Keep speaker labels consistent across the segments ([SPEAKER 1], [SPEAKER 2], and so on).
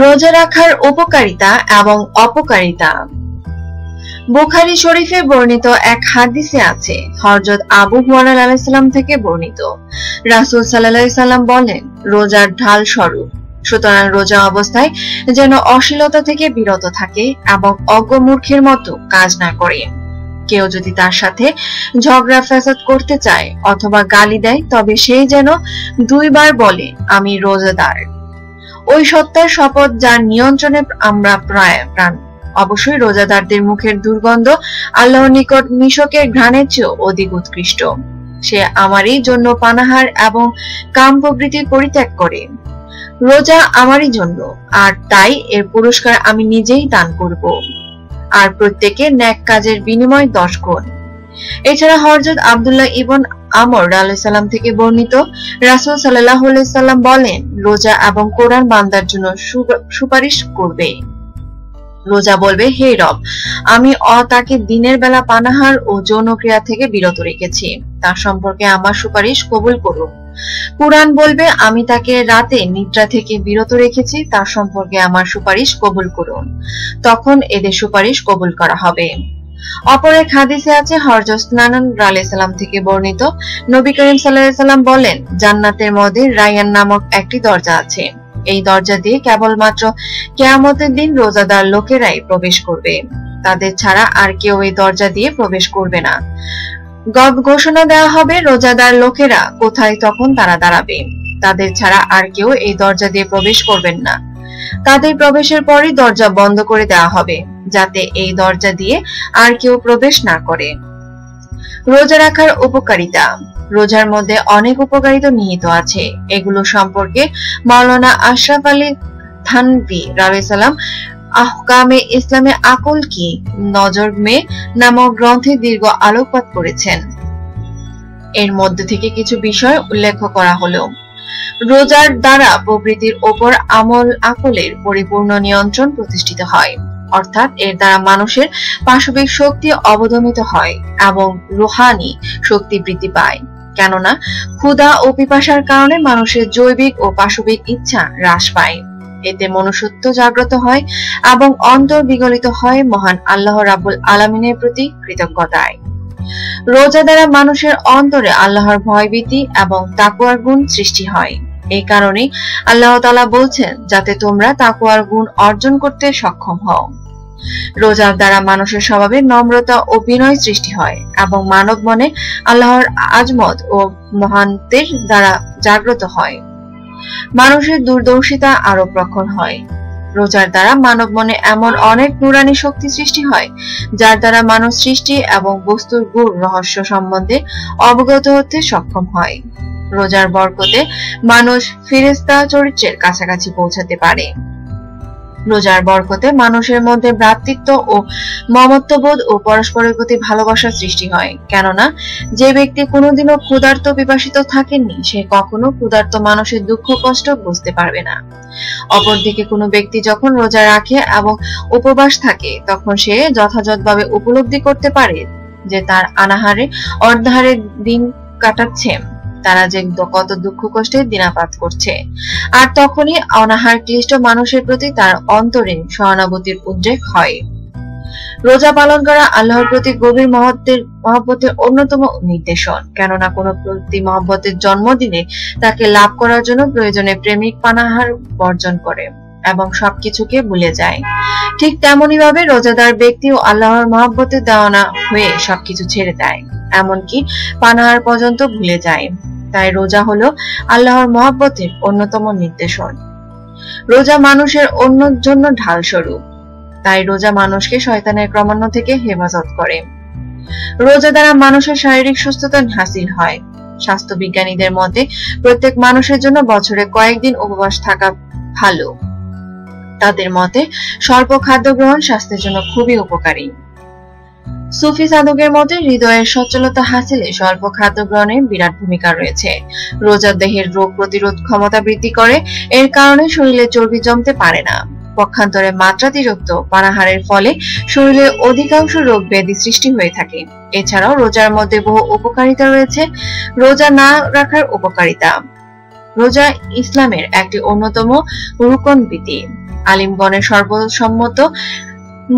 [SPEAKER 1] রোজা রাখার উপকারিতা এবং অপকারিতা। বুখারী শরীফে বর্ণিত এক হাদিসে আছে, হযরত আবু হুরায়রা আলাইহিস থেকে বর্ণিত। রাসূল সাল্লাল্লাহু সাল্লাম বলেন, রোজার ঢাল স্বরূপ, সুতরাং রোজা অবস্থায় যেন অশ্লীলতা থেকে বিরত থাকে এবং অজ্ঞমূর্খের মতো কাজ না করে। কেউ যদি তার সাথে ঝগড়া, ফ্যাসাদ করতে চায় অথবা গালি দেয়, তবে সেই যেন দুইবার বলে, আমি রোজাদার। ওই সত্তার শপথ যার নিয়ন্ত্রণে আমরা প্রায় প্রাণ। অবশ্যই রোজাদারদের মুখের দুর্গন্ধ আল্লাহর নিকট মিশকের ঘ্রাণের চেয়েও অধিক উৎকৃষ্ট। সে আমারই জন্য পানাহার এবং কাম প্রবৃত্তি পরিত্যাগ করে। রোজা আমারই জন্য, আর তাই এর পুরস্কার আমি নিজেই দান করব। আর প্রত্যেকে ন্যাক কাজের বিনিময় দশ গুণ। এছাড়া হরজত আবদুল্লাহ ইবন আমর আলাইসাল্লাম থেকে বর্ণিত, রাসুল সাল্লাহ সাল্লাম বলেন, রোজা এবং কোরআন বান্দার জন্য সুপারিশ করবে। রোজা বলবে, হে রব, আমি অ তাকে দিনের বেলা পানাহার ও যৌনক্রিয়া থেকে বিরত রেখেছি। তার সম্পর্কে আমার সুপারিশ কবুল করুন। কোরআন বলবে, আমি তাকে রাতে নিদ্রা থেকে বিরত রেখেছি, তার সম্পর্কে আমার সুপারিশ কবুল করুন। তখন এদের সুপারিশ কবুল করা হবে। অপর এক হাদিসে আছে হরজস্নানন সালাম থেকে বর্ণিত। নবী করিম সাল্লাম বলেন, জান্নাতের মধ্যে রায়ান নামক একটি দরজা আছে। এই দরজা দিয়ে কেবলমাত্র কেয়ামতের দিন রোজাদার লোকেরাই প্রবেশ করবে। তাদের ছাড়া আর কেউ এই দরজা দিয়ে প্রবেশ করবে না। গব ঘোষণা দেওয়া হবে, রোজাদার লোকেরা কোথায় তখন তারা দাঁড়াবে। তাদের ছাড়া আর কেউ এই দরজা দিয়ে প্রবেশ করবেন না। তাদের প্রবেশের পরই দরজা বন্ধ করে দেওয়া হবে, যাতে এই দরজা দিয়ে আর কেউ প্রবেশ না করে। রোজা রাখার উপকারিতা। রোজার মধ্যে অনেক উপকারিতা নিহিত আছে। এগুলো সম্পর্কে মাওলানা আশরাফ আলী থানভি রাবেসালাম আহকামে ইসলামে আকল কি, নজর মে নামক গ্রন্থে দীর্ঘ আলোকপাত করেছেন। এর মধ্যে থেকে কিছু বিষয় উল্লেখ করা হলো। রোজার দ্বারা প্রকৃতির ওপর আমল আকলের পরিপূর্ণ নিয়ন্ত্রণ প্রতিষ্ঠিত হয়। অর্থাৎ এর দ্বারা মানুষের পাশবিক শক্তি অবদমিত হয় এবং রোহানি শক্তি বৃদ্ধি পায়। কেননা, ক্ষুধা ও পিপাসার কারণে মানুষের জৈবিক ও পাশবিক ইচ্ছা হ্রাস পায়। এতে মনুষ্যত্ব জাগ্রত হয় এবং অন্তর বিগলিত হয় মহান আল্লাহ রাবুল আলমিনের প্রতি কৃতজ্ঞতায়। রোজা দ্বারা মানুষের অন্তরে আল্লাহর ভয়ভীতি এবং তাকুয়ার গুণ সৃষ্টি হয়। এই কারণে আল্লাহ তালা বলছেন, যাতে তোমরা তাকুয়ার গুণ অর্জন করতে সক্ষম হও। রোজার দ্বারা মানুষের স্বভাবে নম্রতা ও বিনয় সৃষ্টি হয় এবং মানব মনে আল্লাহর আজমত ও মহান্তের দ্বারা জাগ্রত হয়। মানুষের দূরদর্শিতা আরও প্রখর হয়। রোজার দ্বারা মানব মনে এমন অনেক নুরানি শক্তি সৃষ্টি হয়, যার দ্বারা মানব সৃষ্টি এবং বস্তুর গুড় রহস্য সম্বন্ধে অবগত হতে সক্ষম হয়। রোজার বরকতে মানুষ ফিরেস্তা চরিত্রের কাছাকাছি পৌঁছাতে পারে। রোজার বরকতে মানুষের মধ্যে ভ্রাতৃত্ব ও মমত্ববোধ ও পরস্পরের প্রতি ভালোবাসার সৃষ্টি হয়। কেননা, যে ব্যক্তি কোনোদিনও ক্ষুধার্ত বিভাসিত থাকেননি, সে কখনো ক্ষুধার্ত মানুষের দুঃখ কষ্ট বুঝতে পারবে না। অপরদিকে কোনো ব্যক্তি যখন রোজা রাখে এবং উপবাস থাকে, তখন সে যথাযথভাবে উপলব্ধি করতে পারে যে তার আনাহারে অর্ধাহারে দিন কাটাচ্ছে। তারা যে কত দুঃখ কষ্টে দিনাপাত করছে। আর তখনই অনাহার ক্লিষ্ট মানুষের প্রতি তার অন্তরে সহানুভূতির উদ্রেক হয়। রোজা পালন করা আল্লাহর প্রতি গভীর মহত্বের, মহব্বতের অন্যতম নির্দেশন। কেননা কোন প্রতি মহব্বতের জন্মদিনে তাকে লাভ করার জন্য প্রয়োজনে প্রেমিক পানাহার বর্জন করে। এবং সবকিছুকে ভুলে যায়। ঠিক তেমনি ভাবে রোজাদার ব্যক্তিও আল্লাহর মহব্বতে দেওয়ানা হয়ে সবকিছু ছেড়ে দেয়। এমনকি পানাহার পর্যন্ত ভুলে যায়। তাই রোজা হলো আল্লাহর মহব্বতের অন্যতম নির্দেশন। রোজা মানুষের অন্য জন্য ঢাল স্বরূপ তাই রোজা মানুষকে শয়তানের ক্রমান্য থেকে হেফাজত করে। রোজা দ্বারা মানুষের শারীরিক সুস্থতা হাসিল হয়। স্বাস্থ্য বিজ্ঞানীদের মতে, প্রত্যেক মানুষের জন্য বছরে কয়েকদিন উপবাস থাকা ভালো। তাদের মতে স্বল্প খাদ্য গ্রহণ স্বাস্থ্যের জন্য খুবই উপকারী। সুফি সাধকের মতে হৃদয়ের সচ্ছলতা হাসিলে স্বল্প খাদ্য গ্রহণে বিরাট ভূমিকা রয়েছে। রোজা দেহের রোগ প্রতিরোধ ক্ষমতা বৃদ্ধি করে, এর কারণে শরীরে চর্বি জমতে পারে না। পক্ষান্তরে মাত্রাতিরিক্ত পানাহারের ফলে শরীরে অধিকাংশ রোগ ব্যাধি সৃষ্টি হয়ে থাকে। এছাড়াও রোজার মধ্যে বহু উপকারিতা রয়েছে। রোজা না রাখার উপকারিতা। রোজা ইসলামের একটি অন্যতম রুকন বিধি। আলিমগণের সর্বসম্মত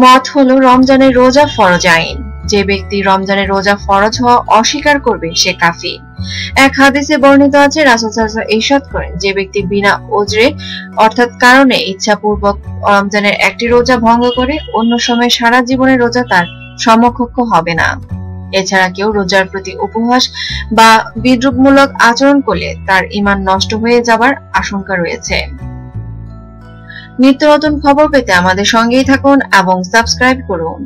[SPEAKER 1] মত হলো রমজানের রোজা ফরজ আইন। যে ব্যক্তি রমজানের রোজা ফরজ হওয়া অস্বীকার করবে, সে কাফি এক হাদিসে বর্ণিত আছে, রাসুল ইরশাদ করেন, যে ব্যক্তি বিনা ওজরে অর্থাৎ কারণে ইচ্ছাপূর্বক রমজানের একটি রোজা ভঙ্গ করে, অন্য সময় সারা জীবনের রোজা তার সমকক্ষ হবে না। এছাড়া কেউ রোজার প্রতি উপহাস বা বিদ্রুপমূলক আচরণ করলে তার ইমান নষ্ট হয়ে যাবার আশঙ্কা রয়েছে। নিত্য নতুন খবর পেতে আমাদের সঙ্গেই থাকুন এবং সাবস্ক্রাইব করুন।